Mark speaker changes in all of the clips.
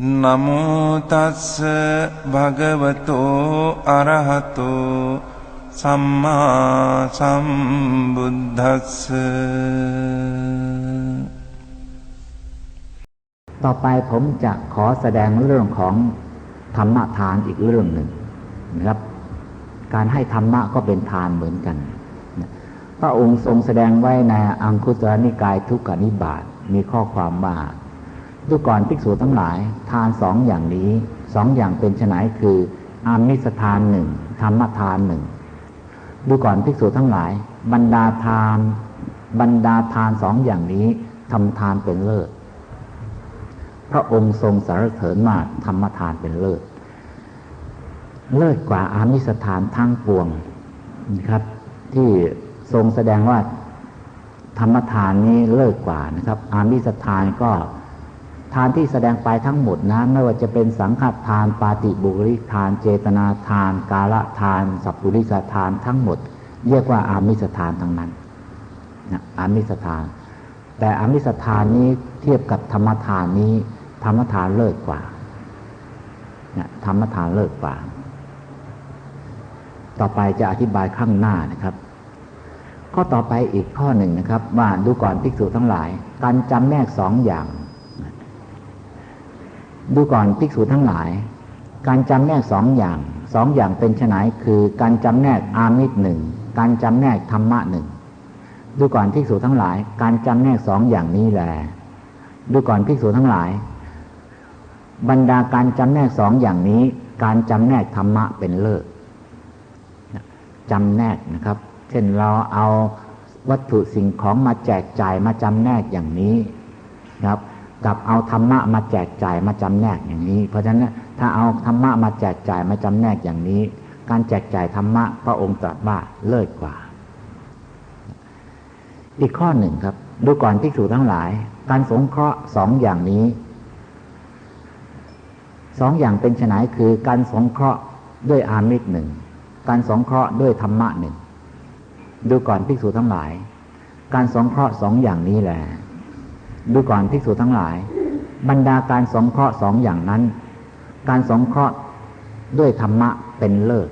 Speaker 1: නමෝ තස්ස භගවතෝ අරහතෝ සම්මා සම්බුද්දස්ස
Speaker 2: ต่อไปผมจะขอแสดงเรื่องของธรรมทานอีกเรื่องหนึ่งนะครับ การให้ธรรมะก็เป็นทานเหมือนกันนะพระองค์ทรงแสดงไว้ในอังคุตรนิกายทุกกนิบาตมีข้อความว่า ดูก่อนภิกษุทั้งหลาย ทานสองอย่างนี้สองอย่างเป็นไนคือ อามิสทานหนึ่งธรรมทานหนึ่งดูก่อนภิกษุทั้งหลาย บรรดาทาน บรรดาทานสองอย่างนี้ทำทานเป็นเลิศพระองค์ทรงสารเสริญมากธรรมทานเป็นเลิศเลิศกว่าอามิสทานทั้งปวงนะครับ ที่ทรงแสดงว่าธรรมทานนี้เลิศกว่านะครับ อามิสทานก็ ทานที่แสดงไปทั้งหมดนะไม่ว่าจะเป็นสังฆทาน ปาติบุริทาน เจตนาทาน กาละทาน สัพพุริสทานทั้งหมด เรียกว่าอามิสทานทั้งนั้นนะอามิสทาน แต่อามิสทานนี้เทียบกับธรรมทานนี้ ธรรมทานเลิศกว่านะธรรมทานเลิศกว่า ต่อไปจะอธิบายข้างหน้านะครับข้อต่อไปอีกข้อหนึ่งนะครับ ว่าดูก่อนภิกษุทั้งหลาย การจำแนกสองอย่าง ดูก่อนภิกษุทั้งหลาย การจำแนกสองอย่างสองอย่างเป็นไนคือการจำแนกอามิตรหนึ่งการจำแนกธรรมะหนึ่งดูก่อนภิกษุทั้งหลาย การจำแนกสองอย่างนี้แหละดูก่อนภิกษุทั้งหลาย บรรดาการจำแนกสองอย่างนี้ การจำแนกธรรมะเป็นเลิศจำแนกนะครับ เช่นเราเอาวัตถุสิ่งของมาแจกจ่ายมาจำแนกอย่างนี้นะครับ กับเอาธรรมะมาแจกจ่ายมาจำแนกอย่างนี้ เพราะฉะนั้นถ้าเอาธรรมะมาแจกจ่ายมาจำแนกอย่างนี้ การแจกจ่ายธรรมะพระองค์ตรัสว่าเลิศกว่า อีกข้อหนึ่งครับ ดูก่อนภิกษุทั้งหลาย การสงเคราะห์สองอย่างนี้สองอย่างเป็นไนคือการสงเคราะห์ด้วยอามิตรหนึ่งการสงเคราะห์ด้วยธรรมะหนึ่งดูก่อนภิกษุทั้งหลาย การสงเคราะห์สองอย่างนี้แหละ ดูก่อนภิกษุทั้งหลาย บรรดาการสงเคราะห์สองอย่างนั้น การสงเคราะห์ด้วยธรรมะเป็นเลิศ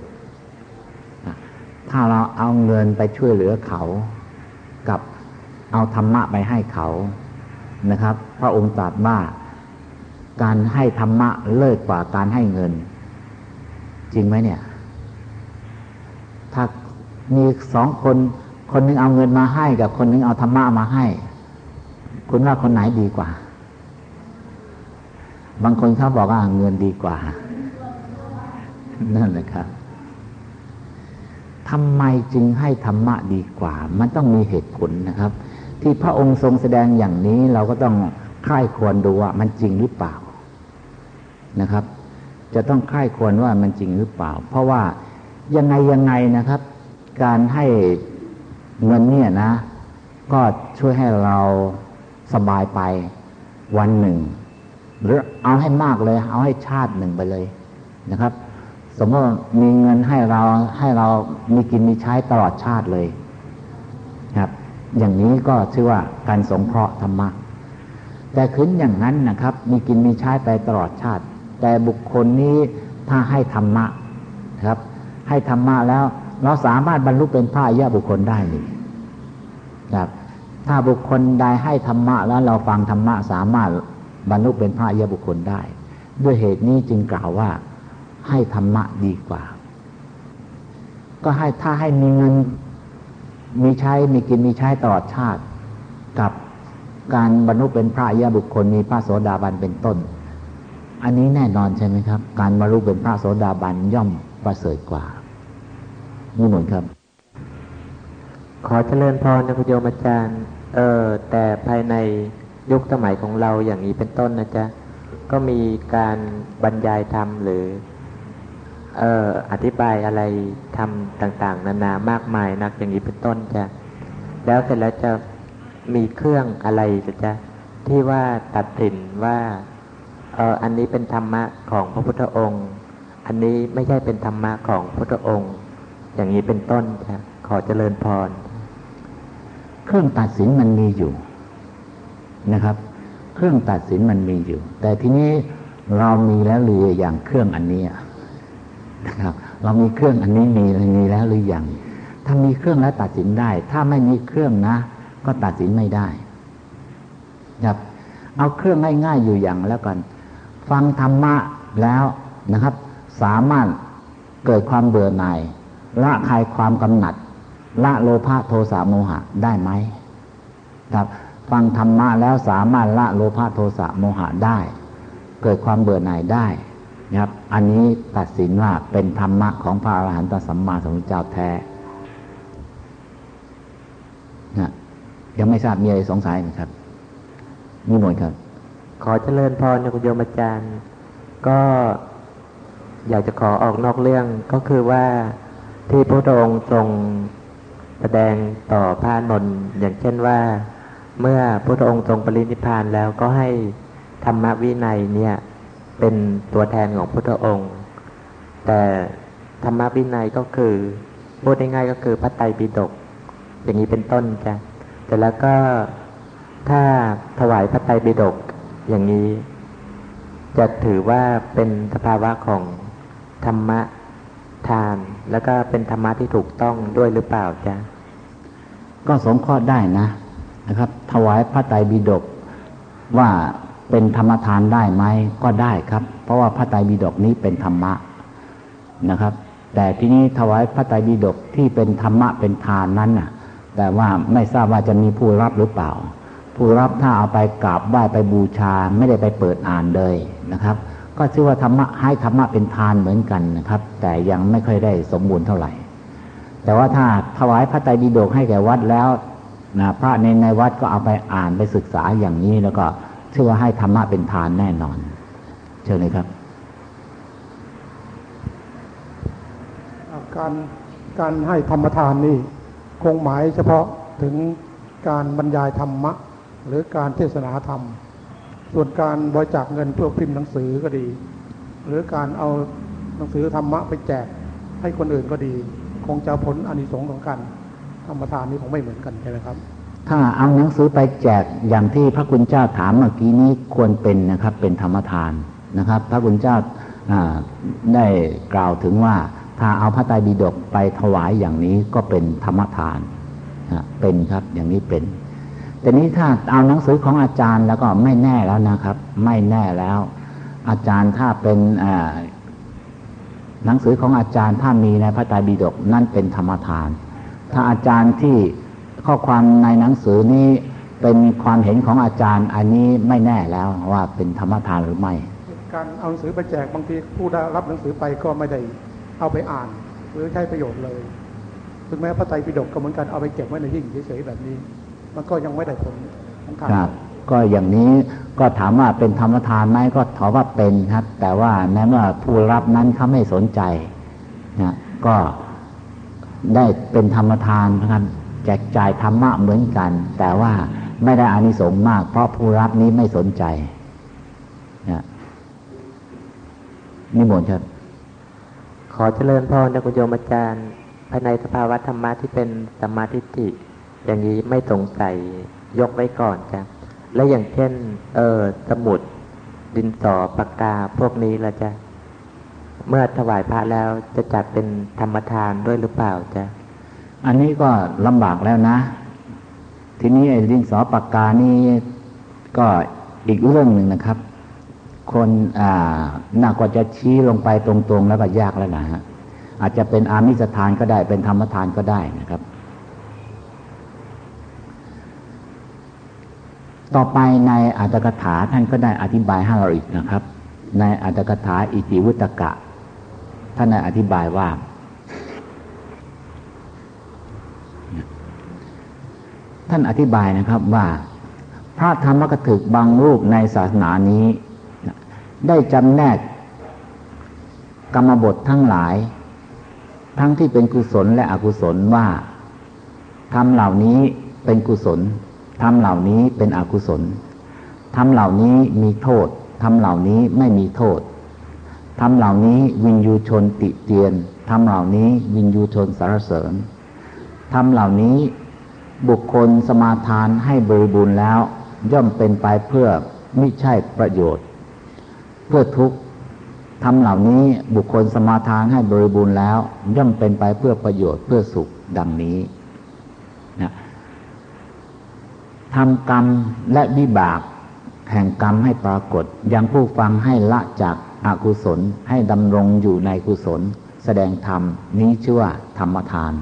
Speaker 2: ถ้าเราเอาเงินไปช่วยเหลือเขา กับเอาธรรมะไปให้เขานะครับ พระองค์ตรัสว่าการให้ธรรมะเลิศกว่าการให้เงิน จริงไหมเนี่ย ถ้ามีสองคน คนนึงเอาเงินมาให้กับคนนึงเอาธรรมะมาให้ คุณว่าคนไหนดีกว่า บางคนเขาบอกว่าเงินดีกว่า นั่นแหละครับทำไมจึงให้ธรรมะดีกว่า มันต้องมีเหตุผลนะครับ ที่พระองค์ทรงแสดงอย่างนี้เราก็ต้องใคร่ควรดูว่า มันจริงหรือเปล่านะครับ จะต้องใคร่ควรว่ามันจริงหรือเปล่า เพราะว่ายังไงยังไงนะครับ การให้เงินเนี่ยนะ ก็ช่วยให้เรา สบายไปวันหนึ่ง หรือเอาให้มากเลย เอาให้ชาติหนึ่งไปเลยนะครับ สมมติมีเงินให้เราให้เรามีกินมีใช้ตลอดชาติเลยครับ อย่างนี้ก็ชื่อว่าการสงเคราะห์ธรรมะ แต่ขึ้นอย่างนั้นนะครับ มีกินมีใช้ไปตลอดชาติ แต่บุคคลนี้ถ้าให้ธรรมะครับ ให้ธรรมะแล้วเราสามารถบรรลุเป็นพระอริยบุคคลได้นี่ครับ ถ้าบุคคลใดให้ธรรมะแล้วเราฟังธรรมะสามารถบรรลุเป็นพระยบุคคลได้ ด้วยเหตุนี้จึงกล่าวว่าให้ธรรมะดีกว่า ก็ให้ถ้าให้มีเงินมีใช้มีกินมีใช้ตลอดชาติกับการบรรลุเป็นพระยะบุคคลมีพระโสดาบันเป็นต้น อันนี้แน่นอนใช่ไหมครับ การบรรลุเป็นพระโสดาบันย่อมประเสริฐกว่านี่เหมือนครับ
Speaker 3: ขอเจริญพรนะคุณโยมอาจารย์ เออแต่ภายในยุคสมัยของเราอย่างนี้เป็นต้นนะจ๊ะ ก็มีการบรรยายธรรมหรือ เอ่ออธิบายอะไรทำต่าง ๆ นานามากมายนักอย่างนี้เป็นต้นจะแล้วเสร็จแล้วจะมีเครื่องอะไรจะจะที่ว่าตัดสินว่า เอออันนี้เป็นธรรมะของพระพุทธองค์ อันนี้ไม่ใช่เป็นธรรมะของพระพุทธองค์ อย่างนี้เป็นต้นจะขอเจริญพร
Speaker 2: เครื่องตัดสินมันมีอยู่นะครับ เครื่องตัดสินมันมีอยู่ แต่ทีนี้เรามีแล้วหรืออย่างเครื่องอันนี้นะครับ เรามีเครื่องอันนี้มีมีแล้วหรือยังถ้ามีเครื่องแล้วตัดสินได้ ถ้าไม่มีเครื่องนะ ก็ตัดสินไม่ได้ครับเอาเครื่องง่าย ๆอยู่อย่างแล้วกัน ฟังธรรมะแล้วนะครับ สามารถเกิดความเบื่อหน่ายละคลายความกำหนัด ละโลภะโทสะโมหะได้ไหมครับ ฟังธรรมะแล้วสามารถละโลภะโทสะโมหะได้ เกิดความเบื่อหน่ายได้นะครับ อันนี้ตัดสินว่าเป็นธรรมะของพระอรหันตสัมมาสัมพุทธเจ้าแท้นะยังไม่ทราบมีอะไรสงสัยไหมครับมีหมดครับ
Speaker 3: ขอเจริญพรนะคุณโยมอาจารย์ ก็อยากจะขอออกนอกเรื่องก็คือว่าที่พระองค์ทรง แสดงต่อพระนนท์อย่างเช่นว่า เมื่อพระองค์ทรงปรินิพพานแล้วก็ให้ธรรมวินัยเนี่ยเป็นตัวแทนของพระองค์ แต่ธรรมวินัยก็คือพูดง่ายๆก็คือพระไตรปิฎกอย่างนี้เป็นต้นจ้ะแต่แล้วก็ถ้าถวายพระไตรปิฎกอย่างนี้ จะถือว่าเป็นสภาวะของธรรมะ ทาน แล้วก็เป็นธรรมะที่ถูกต้องด้วยหรือเปล่าจ๊ะ
Speaker 2: ก็สงเคราะห์ได้นะนะครับ ถวายพระไตรปิฎกว่าเป็นธรรมทานได้ไหมก็ได้ครับ เพราะว่าพระไตรปิฎกนี้เป็นธรรมะนะครับ แต่ที่นี้ถวายพระไตรปิฎกที่เป็นธรรมะเป็นทานนั้นน่ะ แต่ว่าไม่ทราบว่าจะมีผู้รับหรือเปล่า ผู้รับถ้าเอาไปกราบไหว้ไปบูชาไม่ได้ไปเปิดอ่านเลยนะครับ ก็ชื่อว่าธรรมะให้ธรรมะเป็นทานเหมือนกันนะครับ แต่ยังไม่ค่อยได้สมบูรณ์เท่าไหร่ แต่ว่าถ้าถวายพระไตรปิฎกให้แก่วัดแล้วนะพระในในวัดก็เอาไปอ่านไปศึกษาอย่างนี้แล้วก็เชื่อว่าให้ธรรมะเป็นทานแน่นอน เชิญเลยครับ
Speaker 4: การการให้ธรรมทานนี่คงหมายเฉพาะถึงการบรรยายธรรมะ หรือการเทศนาธรรม ส่วนการบริจาคเงินเพื่อพิมพ์หนังสือก็ดี หรือการเอาหนังสือธรรมะไปแจกให้คนอื่นก็ดี คงจะผลอานิสงส์ของการธรรมทานนี้คงไม่เหมือนกันใช่ไหมครับ
Speaker 2: ถ้าเอาหนังสือไปแจกอย่างที่พระคุณเจ้าถามเมื่อกี้นี้ควรเป็นนะครับ เป็นธรรมทานนะครับ พระคุณเจ้าได้กล่าวถึงว่าถ้าเอาพระไตรปิฎกไปถวายอย่างนี้ก็เป็นธรรมทานเป็นครับอย่างนี้เป็น แต่นี้ถ้าเอาหนังสือของอาจารย์แล้วก็ไม่แน่แล้วนะครับ ไม่แน่แล้ว อาจารย์ถ้าเป็นหนังสือของอาจารย์ถ้ามีในพระไตรปิฎกนั่นเป็นธรรมทาน ถ้าอาจารย์ที่ข้อความในหนังสือนี้เป็นความเห็นของอาจารย์ อันนี้ไม่แน่แล้วว่าเป็นธรรมทานหรือไม่
Speaker 4: การเอาหนังสือไปแจกบางทีผู้ได้รับหนังสือไปก็ไม่ได้เอาไปอ่าน หรือใช้ประโยชน์เลยถึงแม้พระไตรปิฎกก็เหมือนกันเอาไปเก็บไว้ในหิ้งเฉยๆแบบนี้ มันก็ยังไม่ได้ผลของทาน
Speaker 2: ครับ ก็อย่างนี้ก็ถามว่าเป็นธรรมทานไหมก็ถามว่าเป็นครับ แต่ว่าในเมื่อผู้รับนั้นเขาไม่สนใจนะก็ได้เป็นธรรมทานนะครับแจกจ่ายธรรมะเหมือนกัน แต่ว่าไม่ได้อานิสงส์มาก เพราะผู้รับนี้ไม่สนใจนะนิมนต์ครับ
Speaker 3: ขอเจริญพรนะคุณโยมอาจารย์ภายในสภาวะธรรมะที่เป็นสัมมาทิฏฐิ อย่างนี้ไม่สงสัยยกไว้ก่อนจ้ะและอย่างเช่น เออสมุด ดินสอปากกาพวกนี้ละจ้ะเมื่อถวายพระแล้วจะจัดเป็นธรรมทานด้วยหรือเปล่าจ้ะ
Speaker 2: อันนี้ก็ลำบากแล้วนะ ทีนี้ไอ้ดินสอปากกานี่ก็อีกเรื่องหนึ่งนะครับ คนอ่าน่ากว่าจะชี้ลงไปตรงๆ แล้วก็ยากแล้วนะฮะอาจจะเป็นอามิสทานก็ได้เป็นธรรมทานก็ได้นะครับ ต่อไปในอัตถกถาท่านก็ได้อธิบายให้เราอีกนะครับ ในอัตถกถาอิติวุตกะ ท่านได้อธิบายว่า ท่านอธิบายนะครับว่า พระธรรมกถึกบางรูปในศาสนานี้ ได้จำแนกกรรมบททั้งหลาย ทั้งที่เป็นกุศลและอกุศลว่าทำเหล่านี้เป็นกุศล ทำเหล่านี้เป็นอกุศลทำเหล่านี้มีโทษทำเหล่านี้ไม่มีโทษทำเหล่านี้วินยูชนติเตียนทำเหล่านี้วินยูชนสารเสริญทำเหล่านี้บุคคลสมาทานให้บริบูรณ์แล้ว ย่อมเป็นไปเพื่อไม่ใช่ประโยชน์ เพื่อทุกข์ทำเหล่านี้บุคคลสมาทานให้บริบูรณ์แล้ว ย่อมเป็นไปเพื่อประโยชน์เพื่อสุขดังนี้นะ ทำกรรมและวิบาก แห่งกรรมให้ปรากฏ ยังผู้ฟังให้ละจากอากุศลให้ดำรงอยู่ในกุศล แสดงธรรมนี้ชื่อว่าธรรมทาน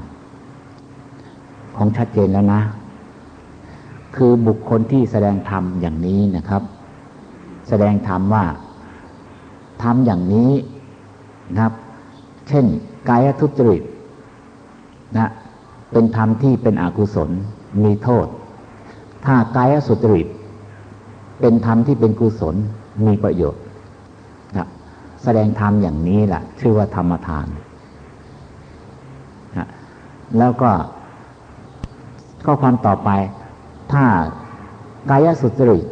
Speaker 2: ของชัดเจนแล้วนะ คือบุคคลที่แสดงธรรมอย่างนี้นะครับ แสดงธรรมว่าทำอย่างนี้นะครับ เช่น กายทุจริตนะเป็นธรรมที่เป็นอกุศลมีโทษ ถ้ากายสุจริต เป็นธรรมที่เป็นกุศลมีประโยชน์นะแสดงธรรมอย่างนี้แหละชื่อว่าธรรมทานนะแล้วก็ข้อความต่อไป ถ้ากายสุจริต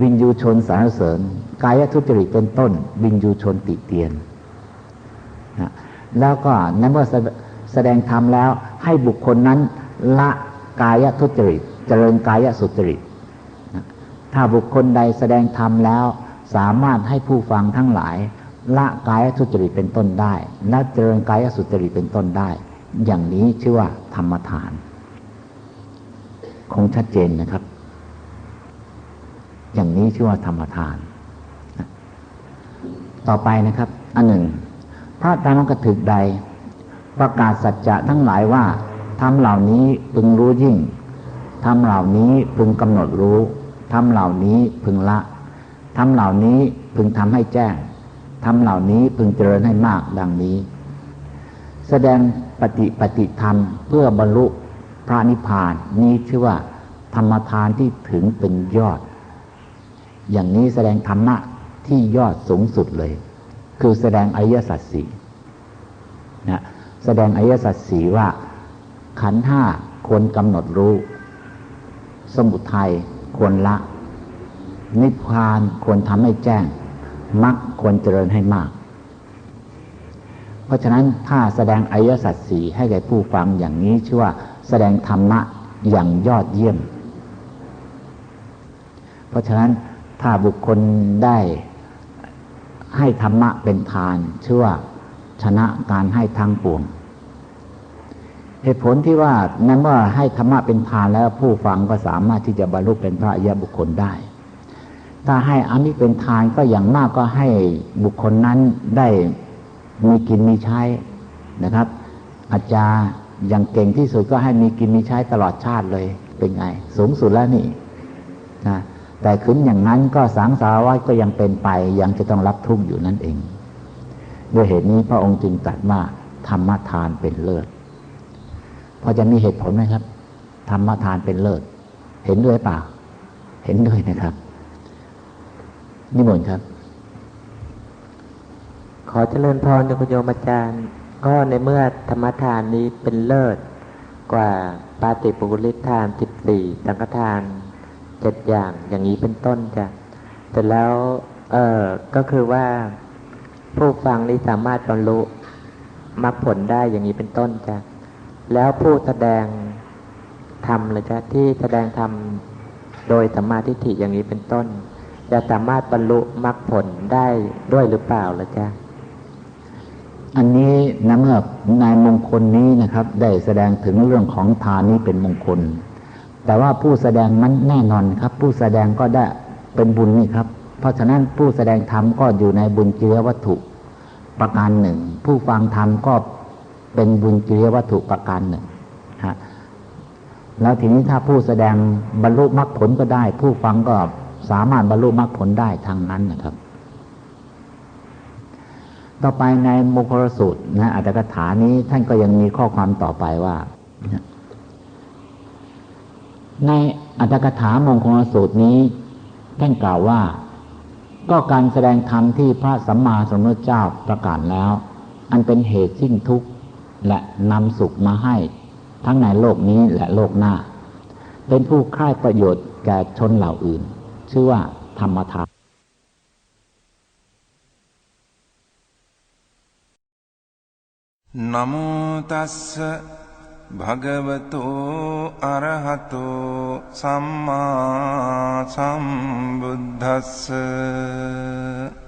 Speaker 2: วินยูชนสารเสริญ กายทุจริตเป็นต้น วินยูชนติเตียนนะแล้วก็นั้นเมื่อแสดงธรรมแล้ว ให้บุคคลนั้นละกายทุจริต เจริญกายสุจริตถ้าบุคคลใดแสดงธรรมแล้ว สามารถให้ผู้ฟังทั้งหลาย ละกายทุจริตเป็นต้นได้ และเจริญกายสุจริตเป็นต้นได้ อย่างนี้ชื่อว่าธรรมทาน คงชัดเจนนะครับ อย่างนี้ชื่อว่าธรรมทาน ต่อไปนะครับ อันหนึ่ง พระธรรมกถึกใด ประกาศสัจจะทั้งหลายว่าทำเหล่านี้พึงรู้ยิ่ง ทำเหล่านี้พึงกำหนดรู้ทำเหล่านี้พึงละทำเหล่านี้พึงทำให้แจ้งทำเหล่านี้พึงเจริญให้มากดังนี้ แสดงปฏิปฏิธรรมเพื่อบรรลุพระนิพพานนี้ชื่อว่า ธรรมทานที่ถึงเป็นยอด อย่างนี้แสดงธรรมะที่ยอดสูงสุดเลย คือแสดงอริยสัจสี่นะแสดงอริยสัจสีว่าขันห้าควรกำหนดรู้ สมุทัยควรละ นิพพานควรทำให้แจ้งมรรคควรเจริญให้มาก เพราะฉะนั้นถ้าแสดงอริยสัจสีให้แก่ผู้ฟังอย่างนี้ชื่อว่าแสดงธรรมะอย่างยอดเยี่ยม เพราะฉะนั้นถ้าบุคคลได้ให้ธรรมะเป็นทานชื่อว่าชนะการให้ทางปวง เหตุผลที่ว่านั้นว่าให้ธรรมะเป็นทานแล้วผู้ฟังก็สามารถที่จะบรรลุเป็นพระอริยบุคคลได้ ถ้าให้อามิเป็นทานก็อย่างมากก็ให้บุคคลนั้นได้มีกินมีใช้นะครับ อาจารย์อย่างเก่งที่สุดก็ให้มีกินมีใช้ตลอดชาติเลยเป็นไง สูงสุดแล้วนี่นะแต่ขึ้นอย่างนั้นก็สังสารวัฏก็ยังเป็นไปยังจะต้องรับทุกข์อยู่นั่นเอง ด้วยเหตุนี้พระองค์จึงตรัสว่าธรรมทานเป็นเลิศ พอจะมีเหตุผลไหมครับธรรมทานเป็นเลิศ เห็นด้วยเปล่า เห็นด้วยนะครับ นิมนต์ครับ
Speaker 3: ขอเจริญพรคุณโยมอาจารย์ ก็ในเมื่อธรรมทานนี้เป็นเลิศ กว่าปาติปุริทานสิบสี่สังฆทานเจ็ดอย่างอย่างนี้เป็นต้นจ้ะแต่แล้วเออก็คือว่าผู้ฟังนี้สามารถบรรลุมรรคผลได้อย่างนี้เป็นต้นจ้ะ แล้วผู้แสดงธรรมเลยจ้ะที่แสดงธรรมโดยสัมมาทิฏฐิอย่างนี้เป็นต้น จะสามารถบรรลุมรรคผลได้ด้วยหรือเปล่าล่ะจ๊ะ
Speaker 2: อันนี้นะเมื่อนายมงคลนี้นะครับ ได้แสดงถึงเรื่องของทานนี้เป็นมงคล แต่ว่าผู้แสดงมันแน่นอนครับ ผู้แสดงก็ได้เป็นบุญนี่ครับ เพราะฉะนั้นผู้แสดงธรรมก็อยู่ในบุญเจือวัตถุประการหนึ่ง ผู้ฟังธรรมก็ เป็นบุญเจือวัตถุประการหนึ่งฮะแล้วทีนี้ถ้าผู้แสดงบรรลุมรรคผลก็ได้ ผู้ฟังก็สามารถบรรลุมรรคผลได้ทางนั้นนะครับ ต่อไปในมงคลสูตรนะอัตถกถานี้ท่านก็ยังมีข้อความต่อไปว่า ในอัตถกถามงคลสูตรนี้ ท่านกล่าวว่า ก็การแสดงธรรมที่พระสัมมาสัมพุทธเจ้าประกาศแล้ว อันเป็นเหตุสิ้นทุกข์ และนำสุขมาให้ ทั้งในโลกนี้และโลกหน้า เป็นผู้ค่ายประโยชน์แก่ชนเหล่าอื่น ชื่อว่าธรรมทาน
Speaker 1: นโมตัสสะภะคะวะโตอรหะโตสัมมาสัมบุทธัสสะ